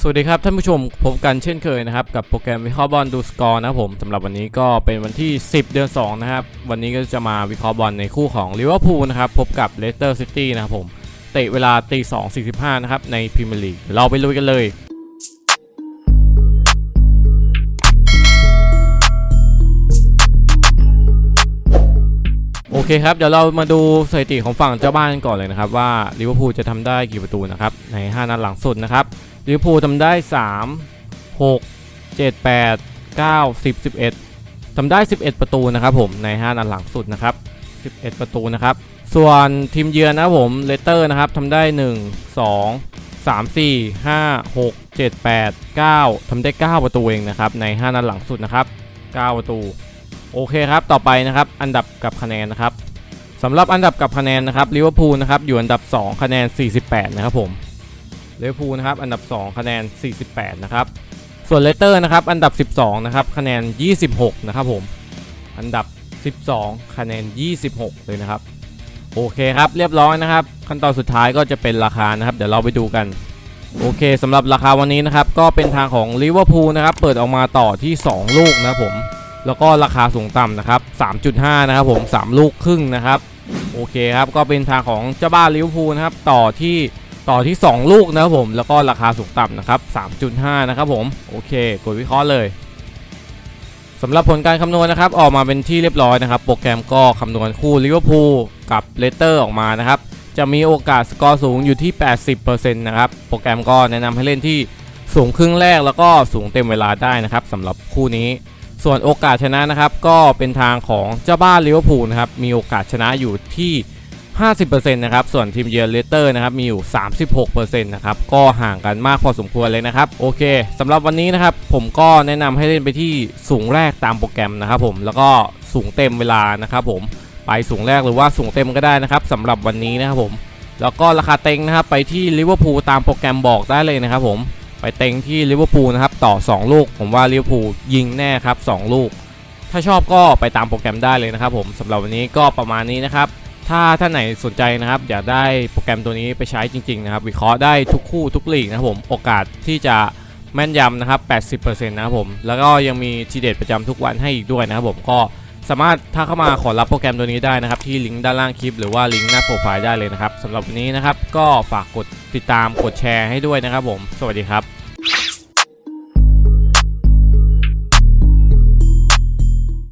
สวัสดีครับท่านผู้ชมพบกันเช่นเคยนะครับ กับโปรแกรมวิเคราะห์บอลดูสกอร์นะครับผมสำหรับวันนี้ก็เป็นวันที่ 10 เดือน 2 นะครับ วันนี้ก็จะมาวิเคราะห์บอลในคู่ของลิเวอร์พูลนะครับ พบกับเลสเตอร์ซิตี้นะครับผม เตะเวลาตี2 45นะครับ ในพรีเมียร์ลีกเราไปลุยกันเลยโอเคครับ เดี๋ยวเรามาดูสถิติของฝั่งเจ้าบ้านกันก่อนเลยนะครับ ว่าลิเวอร์พูลจะทำได้กี่ประตูนะครับใน 5 นัดหลังสุดนะครับ ลิเวอร์พูลทำได้ 3 6 7 8 9 10 11ทำได้ 11 ประตูนะครับผมใน 5 นัดหลังสุดนะครับ 11 ประตูนะครับ ส่วนทีมเยือนนะครับผมเลสเตอร์นะครับทำได้ 1 2 3 4 5 6 7 8 9ทำได้ 9 ประตูเองนะครับใน 5 นัดหลังสุดนะครับ 9 ประตู โอเคครับ ต่อไปนะครับอันดับกับคะแนนนะครับสำหรับอันดับกับคะแนนนะครับลิเวอร์พูลนะครับอยู่อันดับ 2 คะแนน 48 นะครับผม ลิเวอร์พูลนะครับอันดับ 2 คะแนน 48 นะครับ ส่วนเลสเตอร์นะครับอันดับ 12 นะครับคะแนน 26 นะครับผมอันดับ 12 คะแนน 26 เลยนะครับ โอเคครับเรียบร้อยนะครับ ขั้นตอนสุดท้ายก็จะเป็นราคานะครับ เดี๋ยวเราไปดูกันโอเคสำหรับราคาวันนี้นะครับ ก็เป็นทางของลิเวอร์พูลนะครับ เปิดออกมาต่อที่ 2 ลูกนะผมแล้วก็ราคาสูงต่ำนะครับ 3.5 นะครับผม 3 ลูกครึ่งนะครับ โอเคครับ ก็เป็นทางของเจ้าบ้านลิเวอร์พูลนะครับ ต่อที่ ต่อที่ 2 ลูกนะครับผมแล้วก็ราคาสูงต่ำนะครับ 3.5 นะครับผมโอเค กดวิเคราะห์เลยสำหรับผลการคำนวณนะครับ ออกมาเป็นที่เรียบร้อยนะครับ โปรแกรมก็คำนวณคู่ลิเวอร์พูลกับเลสเตอร์ออกมานะครับ จะมีโอกาสสกอร์สูงอยู่ที่ 80%นะครับ โปรแกรมก็แนะนำให้เล่นที่สูงครึ่งแรกแล้วก็สูงเต็มเวลาได้นะครับสำหรับคู่นี้ ส่วนโอกาสชนะนะครับ ก็เป็นทางของเจ้าบ้านลิเวอร์พูลนะครับมีโอกาสชนะอยู่ที่ 50%นะครับ ส่วนทีมเยือนเลสเตอร์นะครับ มีอยู่ 36%นะครับ ก็ห่างกันมากพอสมควรเลยนะครับ โอเคสำหรับวันนี้นะครับ ผมก็แนะนำให้เล่นไปที่สูงแรกตามโปรแกรมนะครับผม แล้วก็สูงเต็มเวลานะครับผม ไปสูงแรกหรือว่าสูงเต็มก็ได้นะครับสำหรับวันนี้นะครับผม แล้วก็ราคาเต็งนะครับ ไปที่ลิเวอร์พูลตามโปรแกรมบอกได้เลยนะครับผม ไปเต็งที่ลิเวอร์พูลนะครับ ต่อ 2 ลูก ผมว่าลิเวอร์พูลยิงแน่ครับ 2 ลูก ถ้าชอบก็ไปตามโปรแกรมได้เลยนะครับผมสำหรับวันนี้ก็ประมาณนี้นะครับ ถ้าท่านไหนสนใจนะครับ อยากได้โปรแกรมตัวนี้ไปใช้จริง ๆ นะครับ วิเคราะห์ได้ทุกคู่ทุกลีกนะครับผมโอกาสที่จะแม่นยำนะครับ 80%นะครับผม แล้วก็ยังมีทีเด็ดประจำทุกวันให้อีกด้วยนะครับผมก็สามารถถ้าเข้ามาขอรับโปรแกรมตัวนี้ได้นะครับ ที่ลิงก์ด้านล่างคลิปหรือว่าลิงก์หน้าโปรไฟล์ได้เลยนะครับสำหรับวันนี้นะครับ ก็ฝากกดติดตามกดแชร์ให้ด้วยนะครับผม สวัสดีครับ